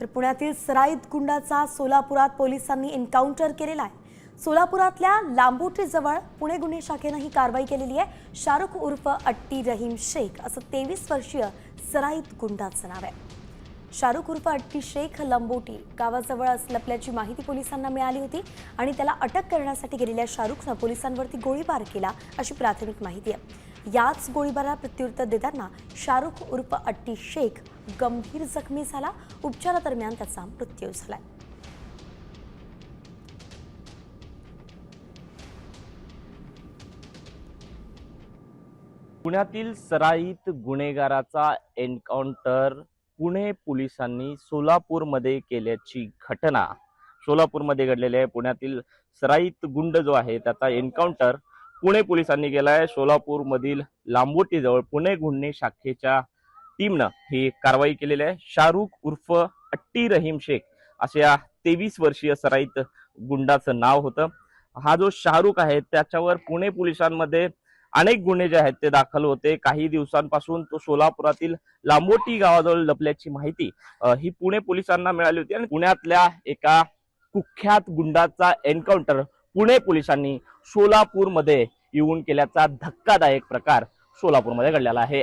तर पुण्यातील सराईत गुंडाचा सोलापुरात पोलिसांनी एन्काउंटर केलेला आहे. सोलापुरातल्या लांबोटीजवळ पुणे गुन्हे शाखेनं ही कारवाई केलेली आहे. शाहरुख उर्फ अट्टी रहीम शेख असं तेवीस वर्षीय सराईत गुंडाचं नाव आहे. शाहरुख उर्फ अट्टी शेख लंबोटी गावाजवळ लपल्याची माहिती पोलिसांना मिळाली होती आणि त्याला अटक करण्यासाठी गेलेल्या शाहरुखनं पोलिसांवरती गोळीबार केला अशी प्राथमिक माहिती आहे. याच गोळीबाराला प्रत्युत्तर देताना शाहरुख उर्फ अट्टी शेख गंभीर जखमी झाला. उपचारादरम्यान त्याचा मृत्यू झालाय. पुण्यातील सराईत गुन्हेगाराचा एन्काउंटर पुणे पोलिसांनी सोलापूरमध्ये केल्याची घटना. सोलापूरमध्ये घडलेली आहे. पुण्यातील सराईत गुंड जो आहे त्याचा एन्काउंटर पुणे पोलिसांनी केलाय. सोलापूरमधील लांबोटीजवळ पुणे गुन्हे शाखेच्या टीमनं ही कारवाई केलेली आहे. शाहरुख उर्फ अट्टी रहीम शेख अशा तेवीस वर्षीय सराईत गुंडाचं नाव होतं. हा जो शाहरुख आहे त्याच्यावर पुणे पोलिसांमध्ये अनेक गुन्हे जे आहेत ते दाखल होते. काही दिवसांपासून तो सोलापुरातील लांबोटी गावाजवळ लपल्याची माहिती ही पुणे पोलिसांना मिळाली होती. आणि पुण्यातल्या एका कुख्यात गुंडाचा एन्काउंटर पुणे पोलिसांनी सोलापूरमध्ये येऊन केल्याचा धक्कादायक प्रकार सोलापूरमध्ये घडलेला आहे.